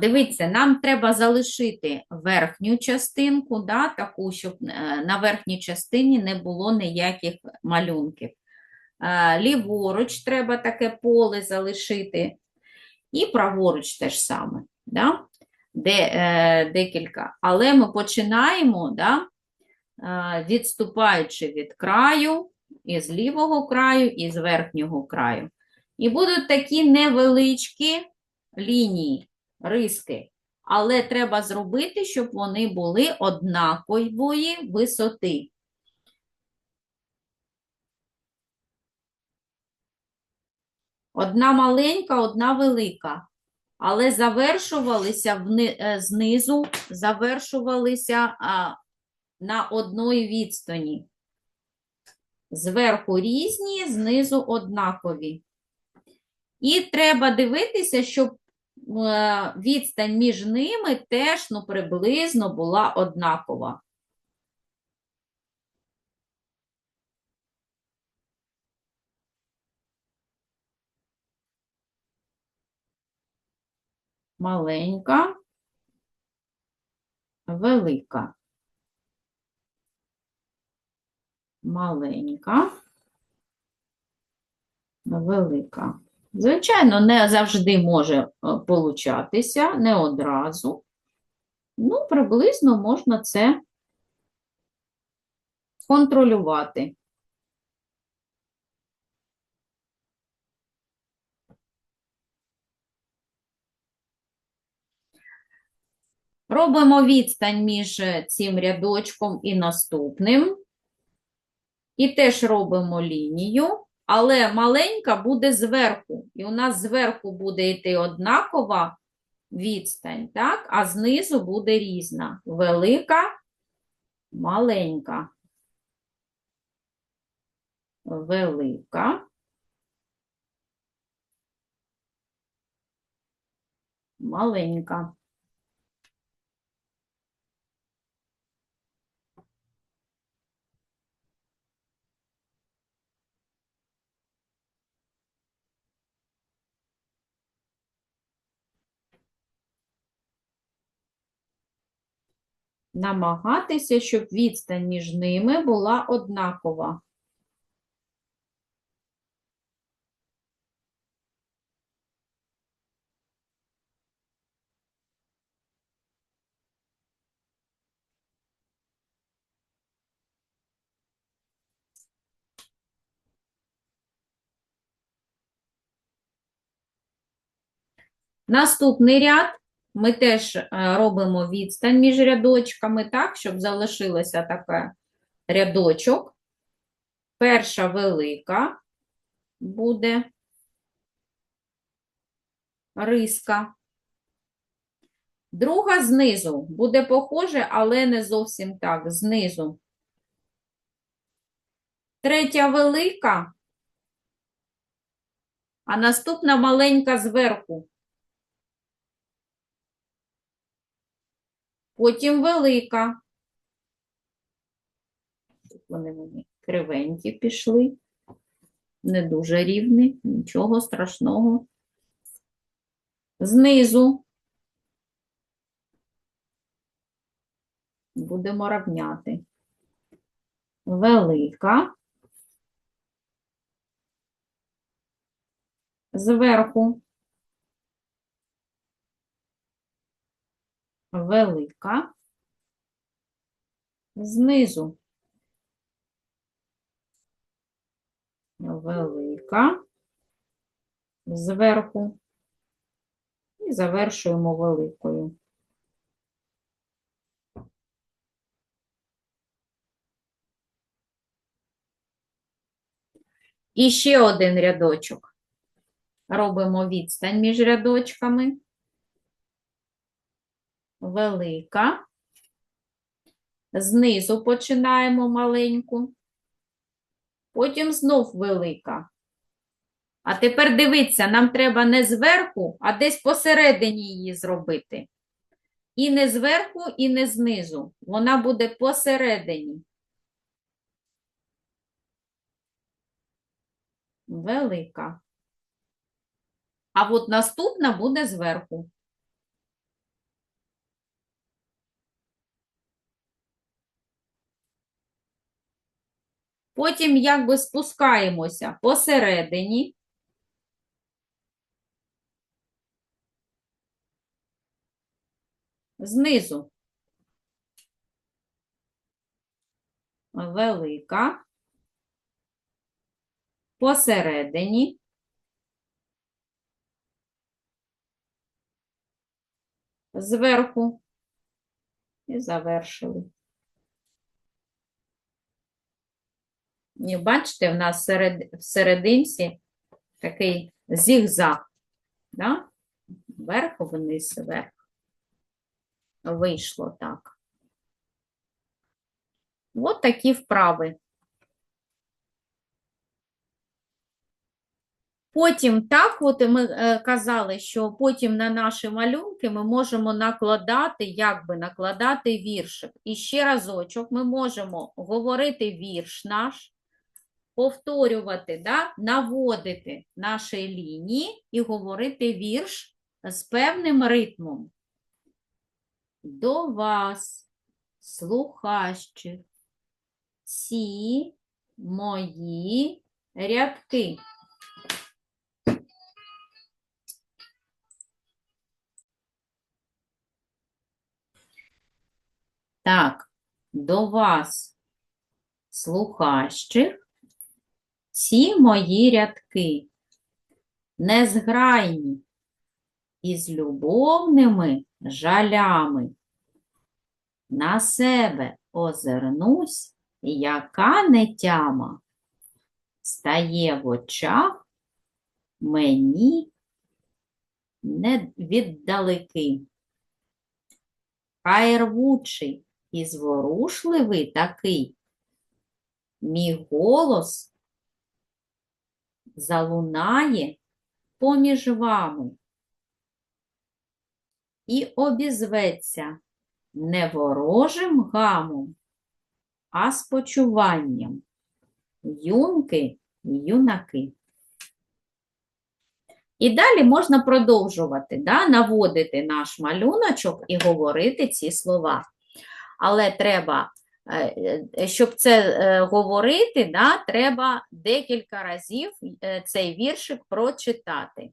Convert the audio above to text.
Дивіться, нам треба залишити верхню частинку, да, таку, щоб е, на верхній частині не було ніяких малюнків. Е, Ліворуч треба таке поле залишити, і праворуч теж саме. Да? Де, е, декілька. Але ми починаємо, да, е, відступаючи від краю, із лівого краю, і з верхнього краю. І будуть такі невеличкі лінії риски. Але треба зробити, щоб вони були однакової висоти. Одна маленька, одна велика. Але завершувалися е, знизу, завершувалися на одної відстані. Зверху різні, знизу однакові. І треба дивитися, щоб відстань між ними теж ну, приблизно була однакова. Маленька, велика. Маленька, велика. Звичайно, не завжди може е, получатися, не одразу. Ну, приблизно можна це контролювати. Робимо відстань між е, цим рядочком і наступним. І теж робимо лінію, але маленька буде зверху. І у нас зверху буде йти однакова відстань, так? а знизу буде різна. Велика, маленька. Велика. Маленька. Намагатися, щоб відстань між ними була однакова. Наступний ряд ми теж е, робимо відстань між рядочками, так, щоб залишилося таке рядочок. Перша велика буде риска. Друга знизу буде похоже, але не зовсім так, знизу. Третя велика, а наступна маленька зверху. Потім велика. Тут вони мені кривенькі пішли. Не дуже рівні, нічого страшного. Знизу будемо рівняти. Велика. Зверху. Велика, знизу. Велика, зверху. І завершуємо великою. І ще один рядочок. Робимо відстань між рядочками велика. Знизу починаємо маленьку, потім знов велика. А тепер дивіться, нам треба не зверху, а десь посередині її зробити. І не зверху, і не знизу. Вона буде посередині. Велика. А от наступна буде зверху. Потім якби спускаємося посередині. Знизу велика, посередині, зверху і завершили. Бачите, в нас серед, в серединці такий зігзаг, да? вверх, вниз, вверх. Вийшло так. От такі вправи. Потім так, от ми е, казали, що потім на наші малюнки ми можемо накладати, як би накладати віршик. І ще разочок ми можемо говорити вірш наш, повторювати, да, наводити наші лінії і говорити вірш з певним ритмом. До вас, слухащих, ці мої рядки. Так, до вас, слухащих, ці мої рядки, незграйні, із любовними жалями. На себе озирнусь, яка нетяма стає в очах мені не віддалеки. Хай рвучий і зворушливий такий, мій голос залунає поміж вами і обізветься не ворожим гамом, а спочуванням. Юнки і юнаки. І далі можна продовжувати, да, наводити наш малюночок і говорити ці слова. Але треба, щоб це е, говорити, да, треба декілька разів е, цей віршик прочитати.